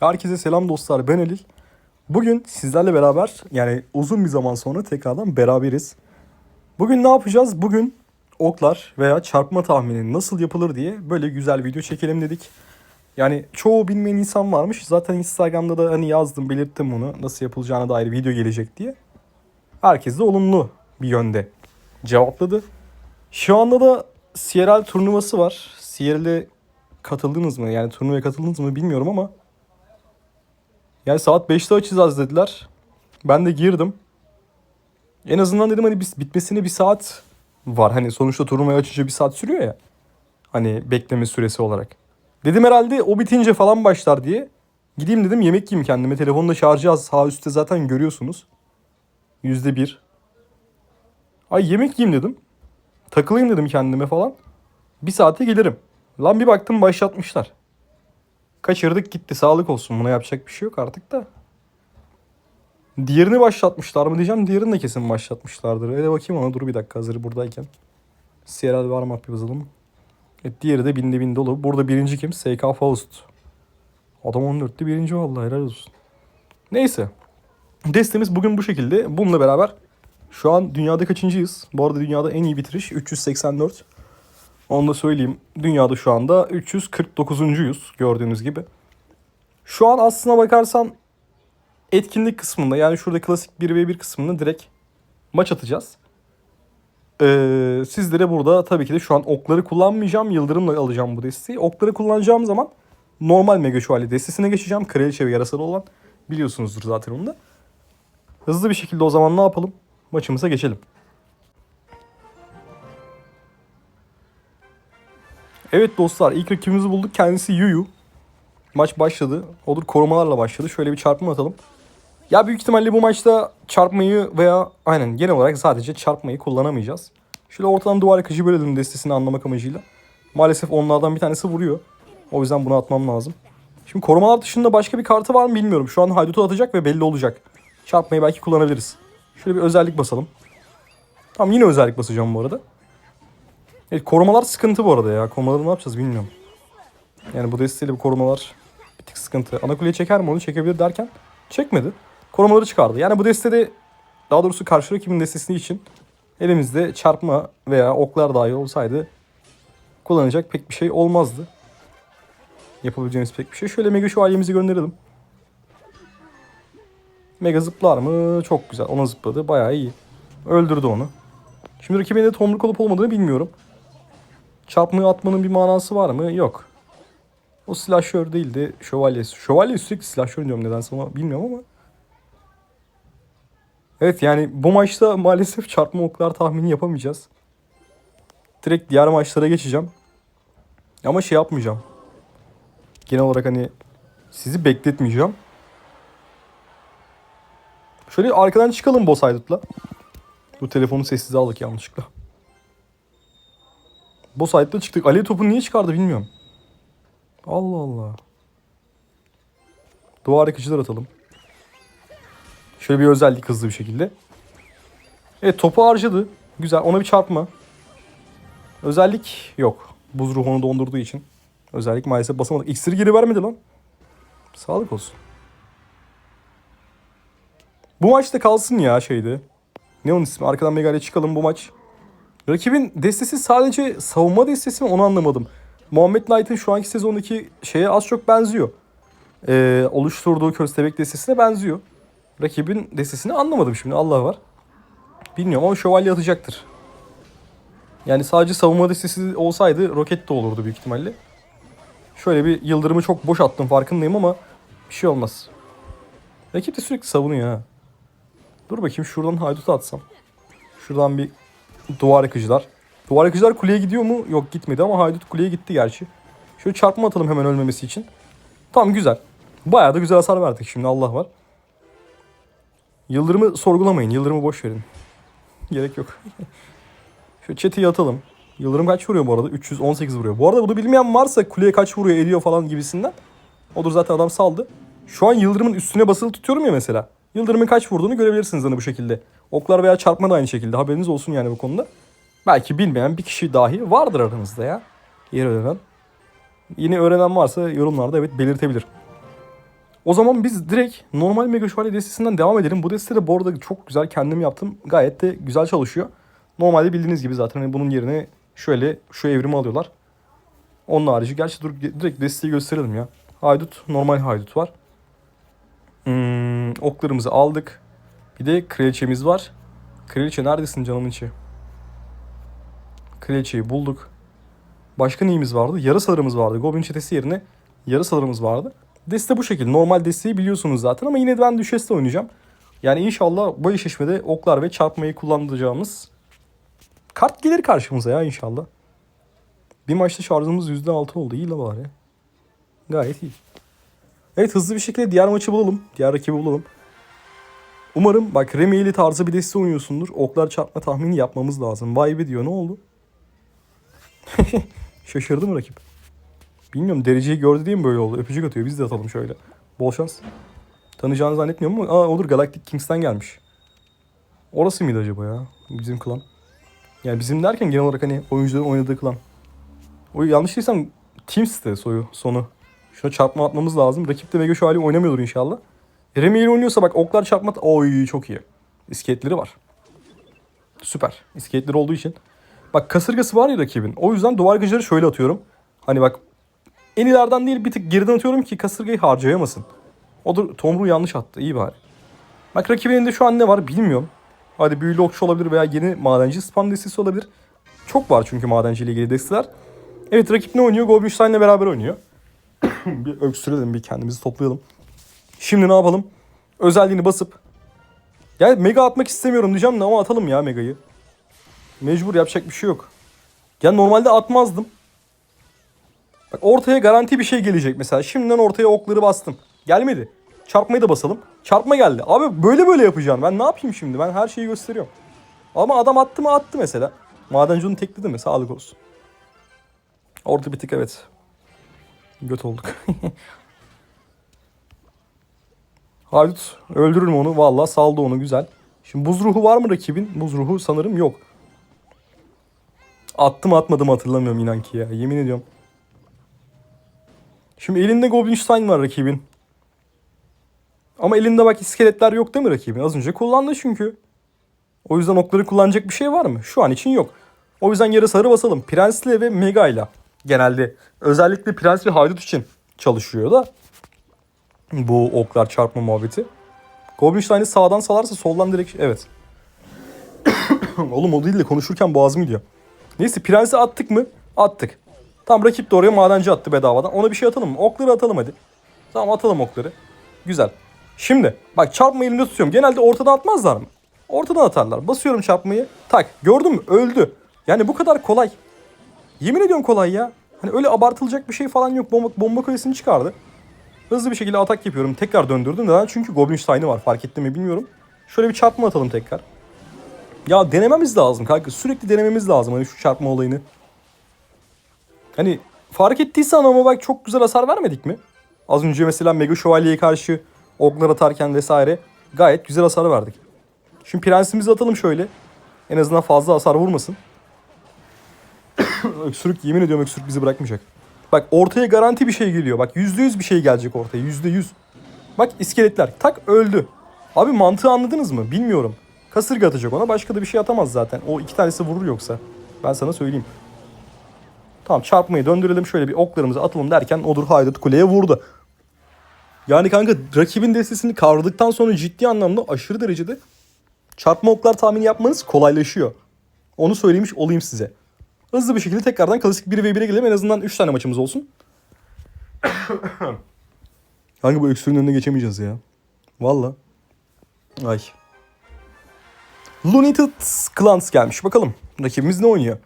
Herkese selam dostlar ben Elil. Bugün sizlerle beraber yani uzun bir zaman sonra tekrardan beraberiz. Bugün ne yapacağız? Bugün oklar veya çarpma tahmini nasıl yapılır diye böyle güzel video çekelim dedik. Yani çoğu bilmeyen insan varmış. Zaten Instagram'da da hani yazdım belirttim bunu nasıl yapılacağına dair video gelecek diye. Herkes de olumlu bir yönde cevapladı. Şu anda da CRL turnuvası var. CRL'e katıldınız mı? Yani turnuvaya katıldınız mı bilmiyorum ama yani saat 5'te açacağız dediler. Ben de girdim. En azından dedim hani biz bitmesine bir saat var. Hani sonuçta turnuvayı açınca bir saat sürüyor ya. Hani bekleme süresi olarak. Dedim herhalde o bitince falan başlar diye. Gideyim dedim yemek yiyeyim kendime. Telefonda şarjı az. Sağ üstte zaten görüyorsunuz. Yüzde bir. Ay yemek yiyeyim dedim. Takılayım dedim kendime falan. Bir saate gelirim. Lan bir baktım başlatmışlar. Kaçırdık gitti sağlık olsun buna yapacak bir şey yok artık da. Diğerini başlatmışlar mı diyeceğim. Diğerini de kesin başlatmışlardır. Öyle bakayım ona dur bir dakika hazır buradayken. CRL var mı yazalım. Evet, diğeri de binde bin dolu. Burada birinci kim? SK Faust. Adam 14'te birinci vallahi helal olsun. Neyse. Destemiz bugün bu şekilde. Bununla beraber şu an dünyada kaçıncıyız? Bu arada dünyada en iyi bitiriş 384. Onu da söyleyeyim. Dünyada şu anda 349'uncuyuz gördüğünüz gibi. Şu an aslına bakarsan etkinlik kısmında yani şurada klasik 1v1 kısmında direkt maç atacağız. Ee, sizlere burada tabii ki de şu an okları kullanmayacağım. Yıldırımla alacağım bu desteği. Okları kullanacağım zaman normal Mega Şövalye destesine geçeceğim. Kraliçe ve yarasal olan biliyorsunuzdur zaten onu da. Hızlı bir şekilde o zaman ne yapalım? Maçımıza geçelim. Evet dostlar ilk rakibimizi bulduk. Kendisi Yuyu. Maç başladı. Olur korumalarla başladı. Şöyle bir çarpma atalım. Ya büyük ihtimalle bu maçta çarpmayı veya aynen genel olarak sadece çarpmayı kullanamayacağız. Şöyle ortadan duvar yakıcı bölelim destesini anlamak amacıyla. Maalesef onlardan bir tanesi vuruyor. O yüzden bunu atmam lazım. Şimdi korumalar dışında başka bir kartı var mı bilmiyorum. Şu an haydutu atacak ve belli olacak. Çarpmayı belki kullanabiliriz. Şöyle bir özellik basalım. Tamam yine özellik basacağım bu arada. Evet korumalar sıkıntı bu arada ya. Korumaları ne yapacağız bilmiyorum. Yani bu desteğiyle bu korumalar bir tık sıkıntı. Ana kuleye çeker mi onu çekebilir derken çekmedi. Korumaları çıkardı. Yani bu destede daha doğrusu karşı rakibin destesi için elimizde çarpma veya oklar dahi olsaydı kullanacak pek bir şey olmazdı. Yapabileceğimiz pek bir şey. Şöyle mega şövalyemizi gönderelim. Mega zıplar mı? Çok güzel. Ona zıpladı. Bayağı iyi. Öldürdü onu. Şimdi rakibin de tomruk olup olmadığını bilmiyorum. Çarpmayı atmanın bir manası var mı? Yok. O silahşör değildi. Şövalye. Şövalye sürekli silahşör diyorum nedense ama bilmiyorum ama. Evet yani bu maçta maalesef çarpma oklar tahmini yapamayacağız. Direkt diğer maçlara geçeceğim. Ama şey yapmayacağım. Genel olarak hani sizi bekletmeyeceğim. Şöyle arkadan çıkalım boss haydutla. Bu telefonu sessize aldık yanlışlıkla. Boss haydutla çıktık. Ali topu niye çıkardı bilmiyorum. Allah Allah. Duvar yakıcılar atalım. Şöyle bir özellik hızlı bir şekilde. Evet topu harcadı. Güzel ona bir çarpma. Özellik yok. Buz ruhunu dondurduğu için. Özellik maalesef basamadık. İksiri geri vermedi lan. Sağlık olsun. Bu maçta kalsın ya şeydi. Ne onun ismi? Arkadan Mega'ya çıkalım bu maç. Rakibin destesi sadece savunma destesi mi onu anlamadım. Muhammed Knight'ın şu anki sezondaki şeye az çok benziyor. Ee, oluşturduğu köstebek destesine benziyor. Rakibin destesini anlamadım şimdi Allah var. Bilmiyorum ama şövalye atacaktır. Yani sadece savunma destesi olsaydı roket de olurdu büyük ihtimalle. Şöyle bir yıldırımı çok boş attım farkındayım ama bir şey olmaz. Rakip de sürekli savunuyor ha. Dur bakayım şuradan haydut atsam. Şuradan bir duvar yakıcılar. Duvar yakıcılar kuleye gidiyor mu? Yok gitmedi ama haydut kuleye gitti gerçi. Şöyle çarpma atalım hemen ölmemesi için. Tamam güzel. Bayağı da güzel hasar verdik şimdi Allah var. Yıldırımı sorgulamayın. Yıldırımı boş verin. Gerek yok. Şu çeteyi atalım. Yıldırım kaç vuruyor bu arada? 318 vuruyor. Bu arada bunu bilmeyen varsa kuleye kaç vuruyor ediyor falan gibisinden. Odur zaten adam saldı. Şu an yıldırımın üstüne basılı tutuyorum ya mesela. Yıldırımın kaç vurduğunu görebilirsiniz hani bu şekilde. Oklar veya çarpma da aynı şekilde. Haberiniz olsun yani bu konuda. Belki bilmeyen bir kişi dahi vardır aranızda ya. Yer öğrenen. Yine öğrenen varsa yorumlarda evet belirtebilir. O zaman biz direkt normal Mega Şövalye destesinden devam edelim. Bu deste de bu arada çok güzel kendim yaptım. Gayet de güzel çalışıyor. Normalde bildiğiniz gibi zaten hani bunun yerine şöyle şu evrimi alıyorlar. Onun harici. Gerçi dur direkt desteği gösterelim ya. Haydut normal haydut var. Hmm, oklarımızı aldık. Bir de kraliçemiz var. Kraliçe neredesin canımın içi? Kraliçeyi bulduk. Başka neyimiz vardı? Yarısalarımız vardı. Goblin çetesi yerine yarısalarımız vardı. Deste bu şekilde. Normal desteği biliyorsunuz zaten ama yine de ben düşesle oynayacağım. Yani inşallah bu eşleşmede oklar ve çarpmayı kullanacağımız kart gelir karşımıza ya inşallah. Bir maçta şarjımız %6 oldu. İyi la bari. Gayet iyi. Evet hızlı bir şekilde diğer maçı bulalım. Diğer rakibi bulalım. Umarım bak Remeyli tarzı bir deste oynuyorsundur. Oklar çarpma tahmini yapmamız lazım. Vay be diyor ne oldu? Şaşırdı mı rakip? Bilmiyorum dereceyi gördü diye mi böyle oldu? Öpücük atıyor. Biz de atalım şöyle. Bol şans. Tanıyacağını zannetmiyorum ama aa, olur Galactic Kings'ten gelmiş. Orası mıydı acaba ya? Bizim klan. Yani bizim derken genel olarak hani oyuncuların oynadığı klan. O yanlış değilsem Teams'te soyu sonu. Şuna çarpma atmamız lazım. Rakip de Mega Şövalye oynamıyordur inşallah. Remy'yle oynuyorsa bak oklar çarpma... Oy çok iyi. İskeletleri var. Süper. İskeletleri olduğu için. Bak kasırgası var ya rakibin. O yüzden duvar gıcıları şöyle atıyorum. Hani bak en ileriden değil bir tık geriden atıyorum ki kasırgayı harcayamasın. O da tomruğu yanlış attı. İyi bari. Bak rakibin elinde şu an ne var bilmiyorum. Hadi büyülü okçu olabilir veya yeni madenci spam destesi olabilir. Çok var çünkü madenci ile ilgili desteler. Evet rakip ne oynuyor? Goblinstein'le beraber oynuyor. bir öksürelim bir kendimizi toplayalım. Şimdi ne yapalım? Özelliğini basıp yani mega atmak istemiyorum diyeceğim de ama atalım ya megayı. Mecbur yapacak bir şey yok. Ya normalde atmazdım. Bak ortaya garanti bir şey gelecek mesela. Şimdiden ortaya okları bastım. Gelmedi. Çarpmayı da basalım. Çarpma geldi. Abi böyle böyle yapacağım. Ben ne yapayım şimdi? Ben her şeyi gösteriyorum. Ama adam attı mı attı mesela. Madenci onu tekledi mi? Sağlık olsun. Orada bir tık evet. Göt olduk. Haydut öldürür mü onu? Valla saldı onu güzel. Şimdi buz ruhu var mı rakibin? Buz ruhu sanırım yok. Attım atmadım hatırlamıyorum inan ki ya. Yemin ediyorum. Şimdi elinde Goblinstein var rakibin. Ama elinde bak iskeletler yok değil mi rakibin? Az önce kullandı çünkü. O yüzden okları kullanacak bir şey var mı? Şu an için yok. O yüzden yarı sarı basalım. Prens'le ve Mega'yla genelde. Özellikle Prens ve Haydut için çalışıyor da. Bu oklar çarpma muhabbeti. Goblinstein'i sağdan salarsa soldan direkt... Evet. Oğlum o değil de konuşurken boğazım gidiyor. Neyse Prens'i attık mı? Attık. Tam rakip de oraya madenci attı bedavadan. Ona bir şey atalım mı? Okları atalım hadi. Tamam atalım okları. Güzel. Şimdi bak çarpma elimde tutuyorum. Genelde ortadan atmazlar mı? Ortadan atarlar. Basıyorum çarpmayı. Tak. Gördün mü? Öldü. Yani bu kadar kolay. Yemin ediyorum kolay ya. Hani öyle abartılacak bir şey falan yok. Bomba, bomba kulesini çıkardı. Hızlı bir şekilde atak yapıyorum. Tekrar döndürdüm. Neden? Çünkü Goblinstein'i var. Fark ettim mi bilmiyorum. Şöyle bir çarpma atalım tekrar. Ya denememiz lazım kanka. Sürekli denememiz lazım hani şu çarpma olayını. Hani fark ettiysen ama bak çok güzel hasar vermedik mi? Az önce mesela Mega Şövalye'ye karşı oklar atarken vesaire gayet güzel hasar verdik. Şimdi prensimizi atalım şöyle. En azından fazla hasar vurmasın. öksürük yemin ediyorum öksürük bizi bırakmayacak. Bak ortaya garanti bir şey geliyor. Bak yüzde yüz bir şey gelecek ortaya. Yüzde yüz. Bak iskeletler. Tak öldü. Abi mantığı anladınız mı? Bilmiyorum. Kasırga atacak ona. Başka da bir şey atamaz zaten. O iki tanesi vurur yoksa. Ben sana söyleyeyim. Tamam çarpmayı döndürelim. Şöyle bir oklarımızı atalım derken Odur Haydut kuleye vurdu. Yani kanka rakibin destesini kavradıktan sonra ciddi anlamda aşırı derecede çarpma oklar tahmini yapmanız kolaylaşıyor. Onu söylemiş olayım size. Hızlı bir şekilde tekrardan klasik 1v1'e gelelim. En azından 3 tane maçımız olsun. Hangi bu öksürüğün önüne geçemeyeceğiz ya. Valla. Ay. Lunated Clans gelmiş. Bakalım rakibimiz ne oynuyor?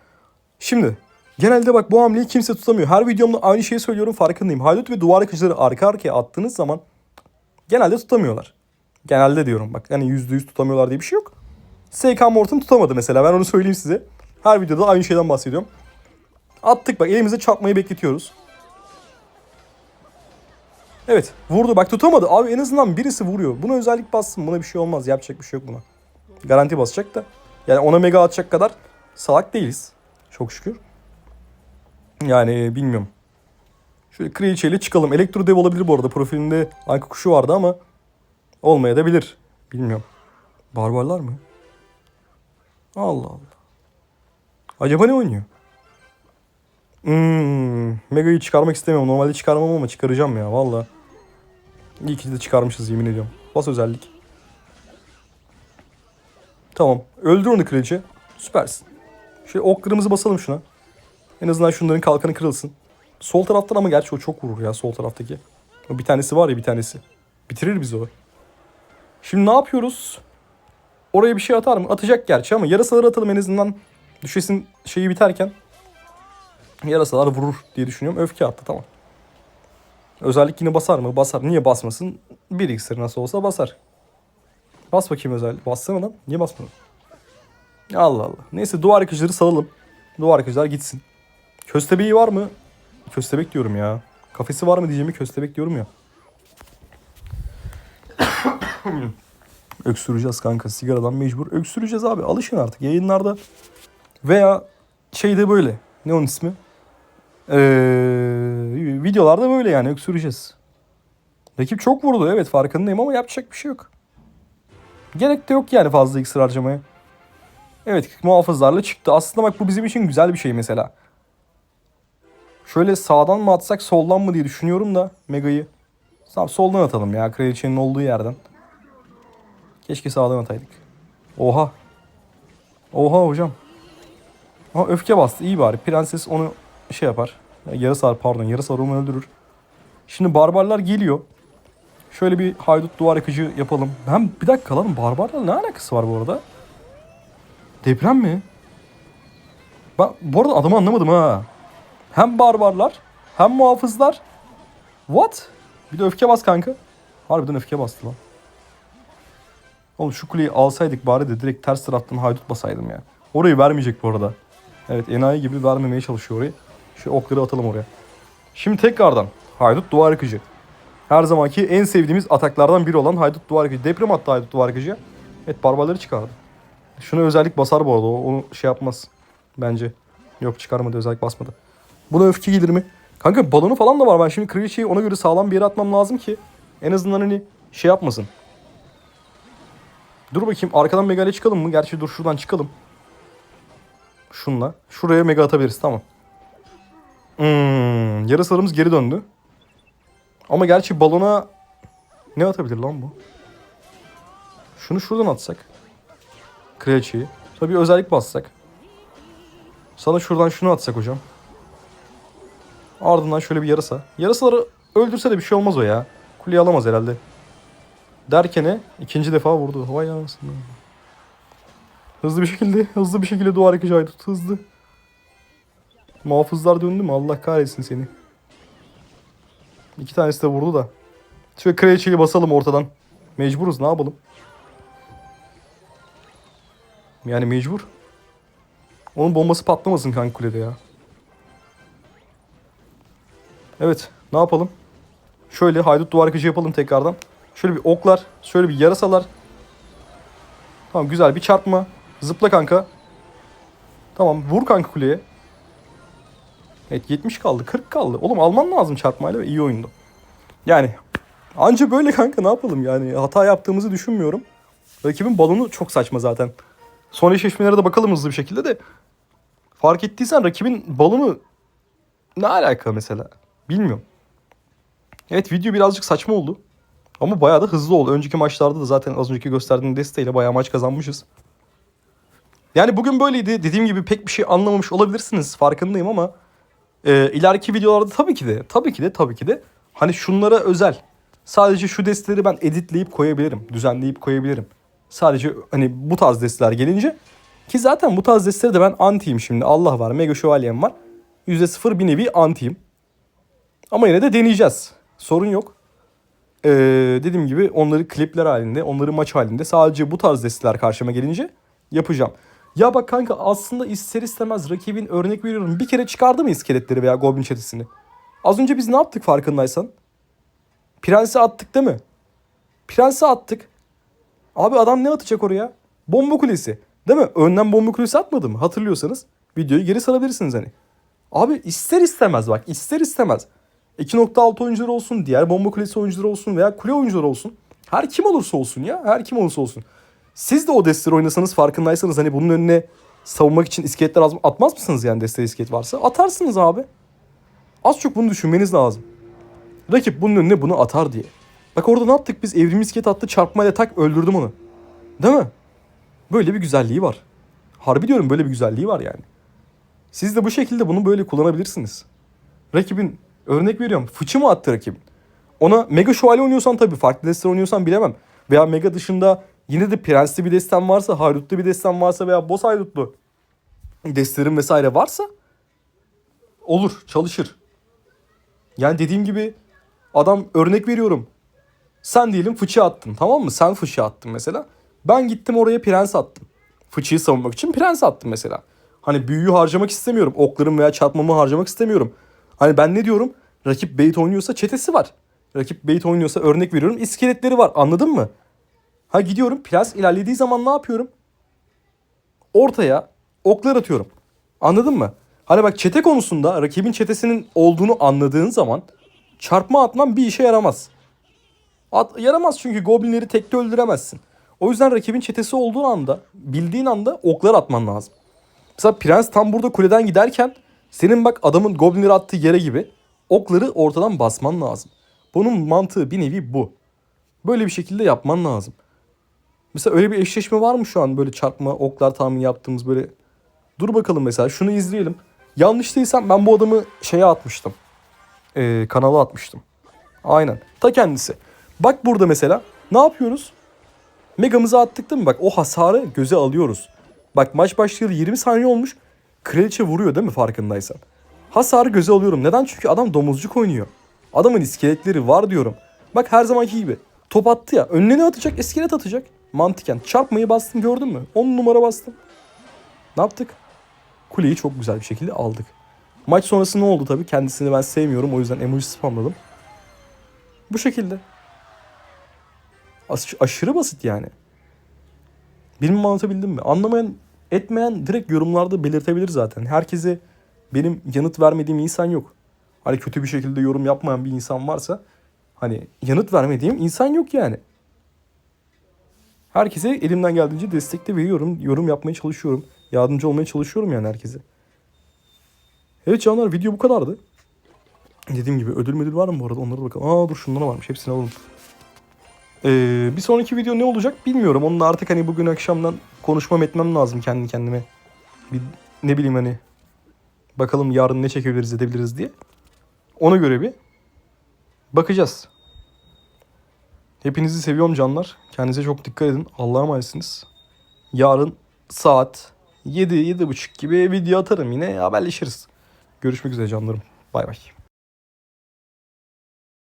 Şimdi genelde bak bu hamleyi kimse tutamıyor. Her videomda aynı şeyi söylüyorum farkındayım. Haydut ve duvar kıcıları arka arkaya attığınız zaman genelde tutamıyorlar. Genelde diyorum bak yani %100 tutamıyorlar diye bir şey yok. SK Morton tutamadı mesela ben onu söyleyeyim size. Her videoda aynı şeyden bahsediyorum. Attık bak elimizde çarpmayı bekletiyoruz. Evet vurdu bak tutamadı. Abi en azından birisi vuruyor. Buna özellik bassın. Buna bir şey olmaz. Yapacak bir şey yok buna. Garanti basacak da. Yani ona mega atacak kadar salak değiliz. Çok şükür. Yani bilmiyorum. Şöyle kraliçe ile çıkalım. Elektro dev olabilir bu arada. Profilinde anka kuşu vardı ama olmayabilir. Bilmiyorum. Barbarlar mı? Allah Allah. Acaba ne oynuyor? Hmm, Mega'yı çıkarmak istemiyorum. Normalde çıkarmam ama çıkaracağım ya valla. İyi ki de çıkarmışız yemin ediyorum. Bas özellik. Tamam. Öldür onu kraliçe. Süpersin. Şöyle ok kırmızı basalım şuna. En azından şunların kalkanı kırılsın. Sol taraftan ama gerçi o çok vurur ya sol taraftaki. O bir tanesi var ya bir tanesi. Bitirir bizi o. Şimdi ne yapıyoruz? Oraya bir şey atar mı? Atacak gerçi ama yarasaları atalım en azından. Düşesin şeyi biterken. Yarasalar vurur diye düşünüyorum. Öfke attı tamam. Özellik yine basar mı? Basar. Niye basmasın? Bir iksir nasıl olsa basar. Bas bakayım özellik. Bassana lan. Niye basmadın? Allah Allah. Neyse duvar yıkıcıları salalım. Duvar yıkıcılar gitsin. Köstebeği var mı? Köstebek diyorum ya. Kafesi var mı diyeceğimi köstebek diyorum ya. Öksüreceğiz kanka. Sigaradan mecbur. Öksüreceğiz abi. Alışın artık yayınlarda. Veya şeyde böyle. Ne onun ismi? Ee, videolarda böyle yani öksüreceğiz. Rakip çok vurdu evet farkındayım ama yapacak bir şey yok. Gerek de yok yani fazla iksir harcamaya. Evet muhafızlarla çıktı. Aslında bak bu bizim için güzel bir şey mesela. Şöyle sağdan mı atsak soldan mı diye düşünüyorum da Mega'yı. Tamam soldan atalım ya kraliçenin olduğu yerden. Keşke sağdan ataydık. Oha. Oha hocam. Ha öfke bastı iyi bari. Prenses onu şey yapar. Ya, Yarısar pardon yarısar onu öldürür. Şimdi barbarlar geliyor. Şöyle bir haydut duvar yıkıcı yapalım. Ben bir dakika lan barbarla ne alakası var bu arada? Deprem mi? Ben bu arada adamı anlamadım ha. Hem barbarlar hem muhafızlar. What? Bir de öfke bas kanka. Harbiden öfke bastı lan. Oğlum şu kuleyi alsaydık bari de direkt ters taraftan haydut basaydım ya. Orayı vermeyecek bu arada. Evet enayi gibi vermemeye çalışıyor orayı. Şu okları atalım oraya. Şimdi tekrardan haydut duvar yıkıcı. Her zamanki en sevdiğimiz ataklardan biri olan haydut duvar yıkıcı. Deprem attı haydut duvar yıkıcı. Evet barbarları çıkardı. Şuna özellik basar bu arada. O, onu şey yapmaz. Bence. Yok çıkarmadı özellik basmadı. Buna öfke gelir mi? Kanka balonu falan da var. Ben şimdi kraliçeyi ona göre sağlam bir yere atmam lazım ki. En azından hani şey yapmasın. Dur bakayım arkadan megale çıkalım mı? Gerçi dur şuradan çıkalım. Şunla. Şuraya mega atabiliriz tamam. Hmm, yarısalarımız geri döndü. Ama gerçi balona ne atabilir lan bu? Şunu şuradan atsak. Kraliçeyi. Bir özellik bassak. Sana şuradan şunu atsak hocam. Ardından şöyle bir yarasa. Yarasaları öldürse de bir şey olmaz o ya. Kuleyi alamaz herhalde. Derkene ikinci defa vurdu. Vay anasını. Hızlı bir şekilde, hızlı bir şekilde duvar yıkıcı aydut. Hızlı. Muhafızlar döndü mü? Allah kahretsin seni. İki tanesi de vurdu da. Şöyle kraliçeyi basalım ortadan. Mecburuz ne yapalım? Yani mecbur. Onun bombası patlamasın kanka kulede ya. Evet ne yapalım? Şöyle haydut duvar yıkıcı yapalım tekrardan. Şöyle bir oklar, şöyle bir yarasalar. Tamam güzel bir çarpma. Zıpla kanka. Tamam vur kanka kuleye. Evet 70 kaldı 40 kaldı. Oğlum alman lazım çarpmayla ve iyi oyundu. Yani anca böyle kanka ne yapalım yani hata yaptığımızı düşünmüyorum. Rakibin balonu çok saçma zaten. Son eşleşmelere de bakalım hızlı bir şekilde de. Fark ettiysen rakibin balonu ne alaka mesela? Bilmiyorum. Evet video birazcık saçma oldu. Ama bayağı da hızlı oldu. Önceki maçlarda da zaten az önceki gösterdiğim desteğiyle bayağı maç kazanmışız. Yani bugün böyleydi. Dediğim gibi pek bir şey anlamamış olabilirsiniz. Farkındayım ama e, ileriki videolarda tabii ki de tabii ki de tabii ki de hani şunlara özel sadece şu desteleri ben editleyip koyabilirim. Düzenleyip koyabilirim. Sadece hani bu tarz desteler gelince ki zaten bu tarz desteleri de ben antiyim şimdi. Allah var. Mega Şövalye'm var. %0 bir nevi antiyim. Ama yine de deneyeceğiz. Sorun yok. Ee, dediğim gibi onları klipler halinde, onları maç halinde sadece bu tarz desteler karşıma gelince yapacağım. Ya bak kanka aslında ister istemez rakibin örnek veriyorum bir kere çıkardı mı iskeletleri veya goblin çetesini? Az önce biz ne yaptık farkındaysan? Prensi attık değil mi? Prensi attık. Abi adam ne atacak oraya? Bomba kulesi. Değil mi? Önden bomba kulesi atmadı mı? Hatırlıyorsanız videoyu geri sarabilirsiniz hani. Abi ister istemez bak ister istemez. 2.6 oyuncular olsun, diğer bomba kulesi oyuncuları olsun veya kule oyuncuları olsun. Her kim olursa olsun ya. Her kim olursa olsun. Siz de o desteleri oynasanız farkındaysanız hani bunun önüne savunmak için iskeletler az- atmaz mısınız yani deste iskelet varsa? Atarsınız abi. Az çok bunu düşünmeniz lazım. Rakip bunun önüne bunu atar diye. Bak orada ne yaptık biz? Evrim iskelet attı çarpmayla tak öldürdüm onu. Değil mi? Böyle bir güzelliği var. Harbi diyorum böyle bir güzelliği var yani. Siz de bu şekilde bunu böyle kullanabilirsiniz. Rakibin örnek veriyorum fıçı mı attı rakibin? Ona mega şövalye oynuyorsan tabii farklı desteler oynuyorsan bilemem. Veya mega dışında yine de prensli bir desten varsa, haydutlu bir desten varsa veya boss haydutlu destlerin vesaire varsa olur, çalışır. Yani dediğim gibi adam örnek veriyorum. Sen diyelim fıçı attın tamam mı? Sen fıçı attın mesela. Ben gittim oraya prens attım. Fıçıyı savunmak için prens attım mesela. Hani büyüyü harcamak istemiyorum. Oklarım veya çarpmamı harcamak istemiyorum. Hani ben ne diyorum? Rakip bait oynuyorsa çetesi var. Rakip bait oynuyorsa örnek veriyorum iskeletleri var. Anladın mı? Ha gidiyorum prens ilerlediği zaman ne yapıyorum? Ortaya oklar atıyorum. Anladın mı? Hani bak çete konusunda rakibin çetesinin olduğunu anladığın zaman çarpma atman bir işe yaramaz. At, yaramaz çünkü goblinleri tekte öldüremezsin. O yüzden rakibin çetesi olduğu anda, bildiğin anda oklar atman lazım. Mesela prens tam burada kuleden giderken senin bak adamın goblinleri attığı yere gibi okları ortadan basman lazım. Bunun mantığı bir nevi bu. Böyle bir şekilde yapman lazım. Mesela öyle bir eşleşme var mı şu an böyle çarpma oklar tahmini yaptığımız böyle. Dur bakalım mesela şunu izleyelim. Yanlış değilsem ben bu adamı şeye atmıştım. Ee, kanala atmıştım. Aynen. Ta kendisi. Bak burada mesela ne yapıyoruz? Megamızı attık değil mi? Bak o hasarı göze alıyoruz. Bak maç başlayalı 20 saniye olmuş. Kraliçe vuruyor değil mi farkındaysan? Hasarı göze alıyorum. Neden? Çünkü adam domuzcuk oynuyor. Adamın iskeletleri var diyorum. Bak her zamanki gibi. Top attı ya. Önüne ne atacak? İskelet atacak. Mantıken. Çarpmayı bastım gördün mü? 10 numara bastım. Ne yaptık? Kuleyi çok güzel bir şekilde aldık. Maç sonrası ne oldu tabii? Kendisini ben sevmiyorum. O yüzden emoji spamladım. Bu şekilde. Aş- aşırı basit yani. Bilmem anlatabildim mi? Anlamayan, etmeyen direkt yorumlarda belirtebilir zaten. Herkese benim yanıt vermediğim insan yok. Hani kötü bir şekilde yorum yapmayan bir insan varsa hani yanıt vermediğim insan yok yani. Herkese elimden geldiğince destek de veriyorum. Yorum yapmaya çalışıyorum. Yardımcı olmaya çalışıyorum yani herkese. Evet canlar video bu kadardı. Dediğim gibi ödül müdül var mı bu arada onlara da bakalım. Aa dur şunlara varmış hepsini alalım. Ee, bir sonraki video ne olacak bilmiyorum. Onunla artık hani bugün akşamdan konuşmam etmem lazım kendi kendime. Bir ne bileyim hani bakalım yarın ne çekebiliriz edebiliriz diye. Ona göre bir bakacağız. Hepinizi seviyorum canlar. Kendinize çok dikkat edin. Allah'a emanetsiniz. Yarın saat 7 7.30 gibi video atarım yine haberleşiriz. Görüşmek üzere canlarım. Bay bay.